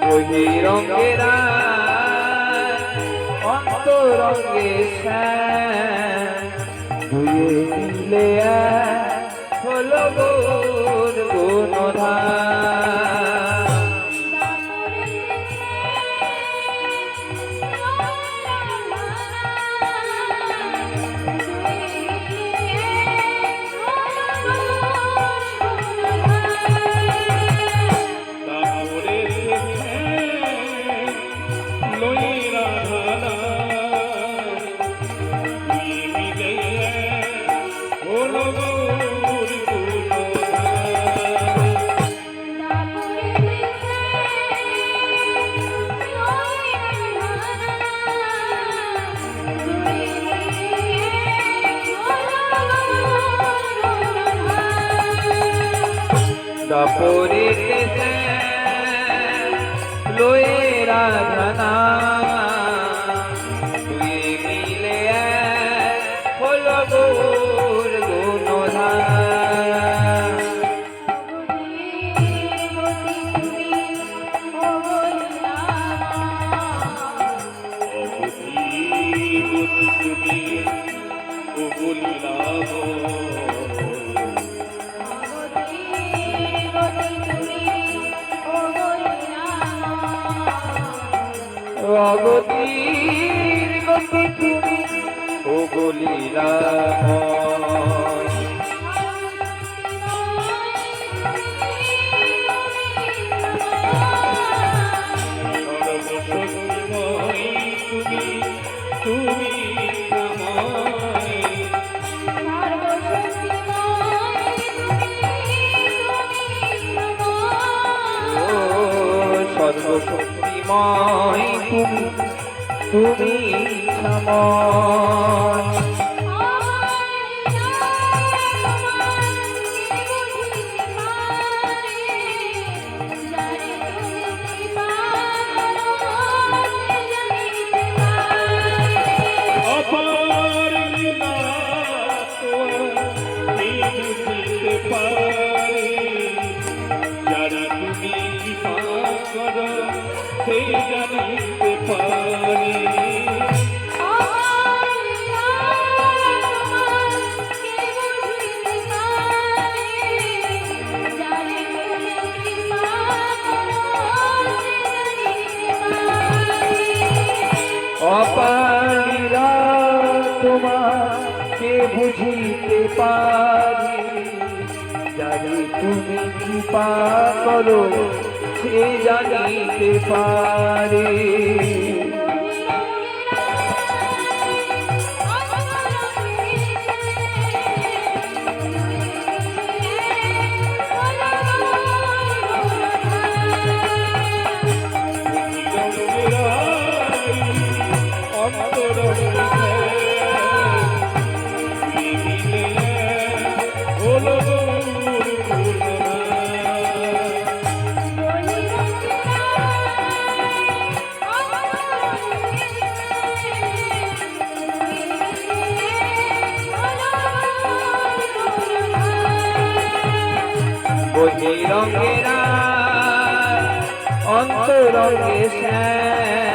বহিরঙ্গের অন্তরঙ্গে দুয়ে মিলে হলো গোর দাপরে লয়ে রাধনা দুই মিলে এক গোর গুণধার অবধি গতি তুমি অগতির গতি তুমি ও বলিলা সর্বশক্তিময় তুমি তুমি তুমি সময় অপার অপারিরা তোমাকে বুঝিতে করো। জানিতে পারে। বহিরঙ্গেরা অন্তরঙ্গে শ্যাম